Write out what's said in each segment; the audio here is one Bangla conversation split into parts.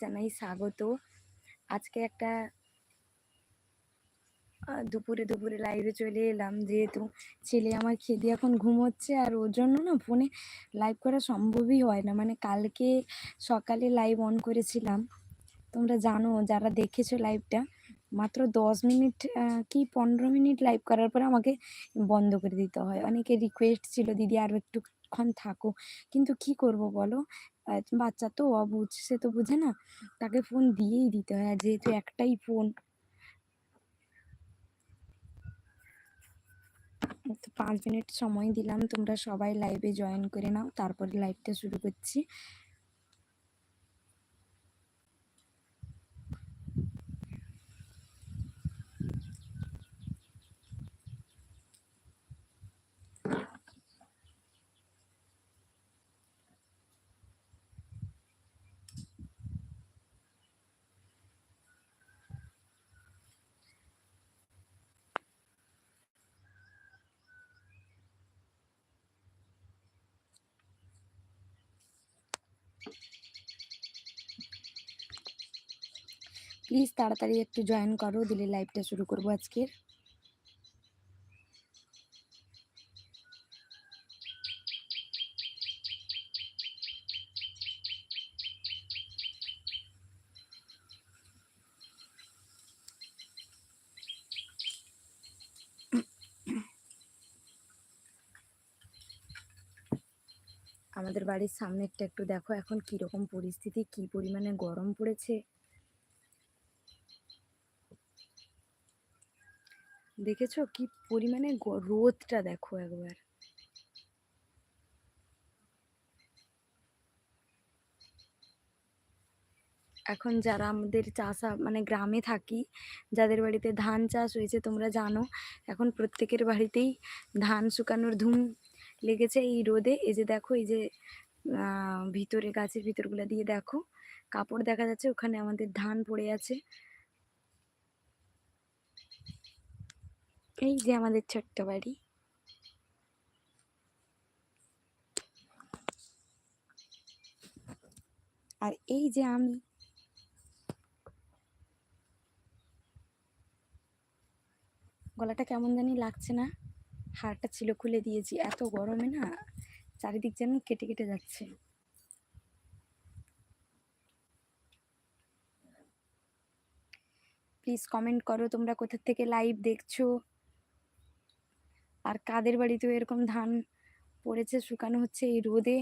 জানাই স্বাগত। আজকে একটা দুপুরে দুপুরে লাইভে চলে এলাম। যেহেতু ছেলে আমার খেতে এখন ঘুমোচ্ছে, আর ওর জন্য না ফোনে লাইভ করা সম্ভবই হয় না। মানে কালকে সকালে লাইভ অন করেছিলাম। তোমরা জানো, যারা দেখেছ লাইভটা মাত্র দশ মিনিট কি পনেরো মিনিট লাইভ করার পর আমাকে বন্ধ করে দিতে হয়। অনেকে রিকোয়েস্ট ছিল, দিদি আরও একটুক্ষণ থাকো। কিন্তু কি করব বলো? বাচ্চা তো অবুঝ, সে তো বুঝে না। তাকে ফোন দিয়েই দিতে হয়, আর যেহেতু একটাই ফোন তো পাঁচ মিনিট সময় দিলাম। তোমরা সবাই লাইভে জয়েন করে নাও। তারপরে লাইভটা শুরু করছি। প্লিজ তাড়াতাড়ি একটু জয়েন করো দিলে লাইভটা শুরু করব আজকের। আমাদের বাড়ির সামনেরটা একটু দেখো, এখন কীরকম পরিস্থিতি, কি পরিমাণে গরম পড়েছে? দেখেছ কি পরিমাণে রোদটা দেখো একবার। এখন যারা আমাদের চাষা মানে গ্রামে থাকি, যাদের বাড়িতে ধান চাষ হয়েছে তোমরা জানো, এখন প্রত্যেকের বাড়িতেই ধান শুকানোর ধুম লেগেছে এই রোদে। এই যে দেখো, এই যে ভিতরে, গাছের ভিতরগুলো দিয়ে দেখো। কাপড় দেখা যাচ্ছে, ওখানে আমাদের ধান পড়ে আছে। এই যে আমাদের ছোট্ট বাড়ি। আর এই যে আমি গলাটা কেমন জানি লাগছে না। হাড়টা ছিল খুলে দিয়েছি। এত গরমে না চারিদিক যেন কেটে কেটে যাচ্ছে। প্লিজ কমেন্ট করো তোমরা কোথা থেকে লাইভ দেখছ। আর কাদের বাড়িতেও এরকম ধান পড়েছে, শুকানো হচ্ছে এই রোদে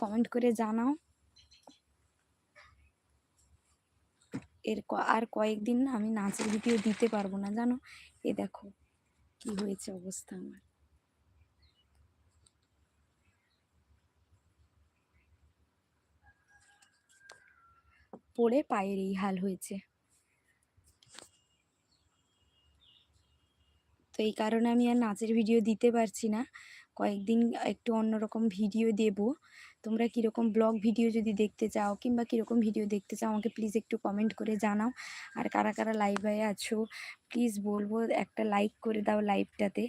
কমেন্ট করে জানাও। এর আর কয়েকদিন না আমি নাচের ভিডিও দিতে পারব না, জানো? এ দেখো। কি হয়েছে অবস্থা আমার? পড়ে পায়ের এই হাল হয়েছে। তো এই কারণে আমি আর নাচের ভিডিও দিতে পারছি না। কয়েকদিন একটু অন্যরকম ভিডিও দেব। তোমরা কীরকম ব্লগ ভিডিও যদি দেখতে চাও কিংবা কীরকম ভিডিও দেখতে চাও, আমাকে প্লিজ একটু কমেন্ট করে জানাও। আর কারা কারা লাইভে আছো প্লিজ বলব একটা লাইক করে দাও লাইভটাতে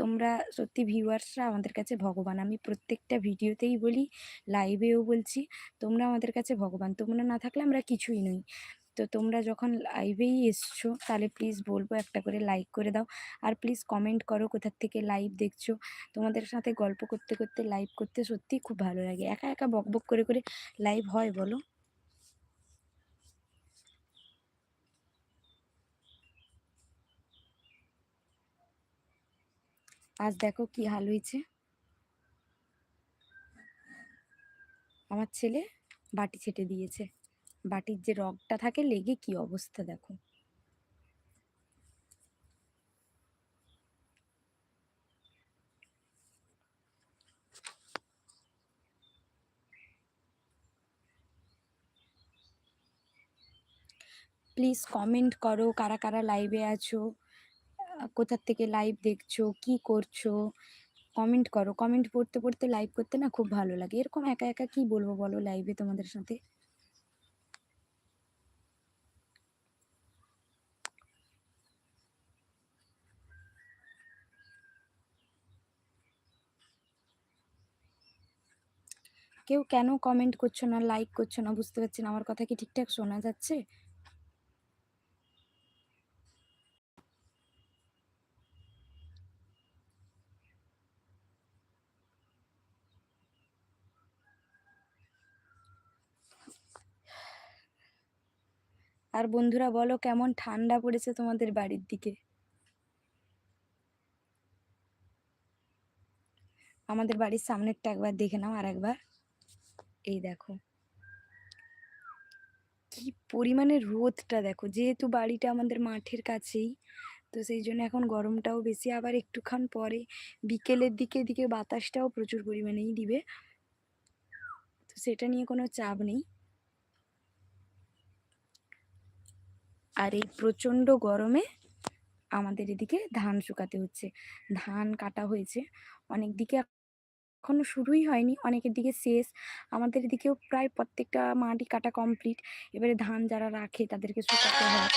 তোমরা সত্যি ভিউয়ার্সরা আমাদের কাছে ভগবান। আমি প্রত্যেকটা ভিডিওতেই বলি লাইভেও বলছি, তোমরা আমাদের কাছে ভগবান। তোমরা না থাকলে আমরা কিছুই নই। তো তোমরা যখন লাইভেই এসছো, তাহলে প্লিজ বলব একটা করে লাইক করে দাও। আর প্লিজ কমেন্ট করো কোথার থেকে লাইভ দেখছ। তোমাদের সাথে গল্প করতে করতে লাইভ করতে সত্যিই খুব ভালো লাগে। একা একা বক বক করে করে লাইভ হয়, বলো? আজ দেখো কি হাল হয়েছে। আমার ছেলে বাটি ছেটে দিয়েছে। বাটির যে রগটা থাকে লেগে কি অবস্থা দেখো। প্লিজ কমেন্ট করো কারা কারা লাইভে আছো কোথার থেকে লাইভ দেখছ, কি করছ কমেন্ট করো। কমেন্ট পড়তে পড়তে লাইভ করতে না খুব ভালো লাগে। এরকম একা একা কি বলব বলো লাইভে তোমাদের সাথে? কেউ কেন কমেন্ট করছ না লাইক করছ না, বুঝতে পারছি না, আমার কথা কি ঠিকঠাক শোনা যাচ্ছে? আর বন্ধুরা বলো, কেমন ঠান্ডা পড়েছে তোমাদের বাড়ির দিকে? আমাদের বাড়ির সামনেরটা একবার দেখে নাও আর একবার এই দেখো। কি পরিমাণে রোদটা দেখো। যেহেতু বাড়িটা আমাদের মাঠের কাছেই, তো সেই জন্য এখন গরমটাও বেশি। আবার একটুক্ষণ পরে বিকেলের দিকে দিকে বাতাসটাও প্রচুর পরিমাণেই দিবে। তো সেটা নিয়ে কোনো চাপ নেই। আর এই প্রচণ্ড গরমে আমাদের এদিকে ধান শুকাতে হচ্ছে। ধান কাটা হয়েছে। অনেক দিকে এখনও শুরুই হয়নি। অনেকের দিকে শেষ। আমাদের এদিকেও প্রায় প্রত্যেকটা মাটি কাটা কমপ্লিট এবারে ধান যারা রাখে তাদেরকে শুকাতে হয়।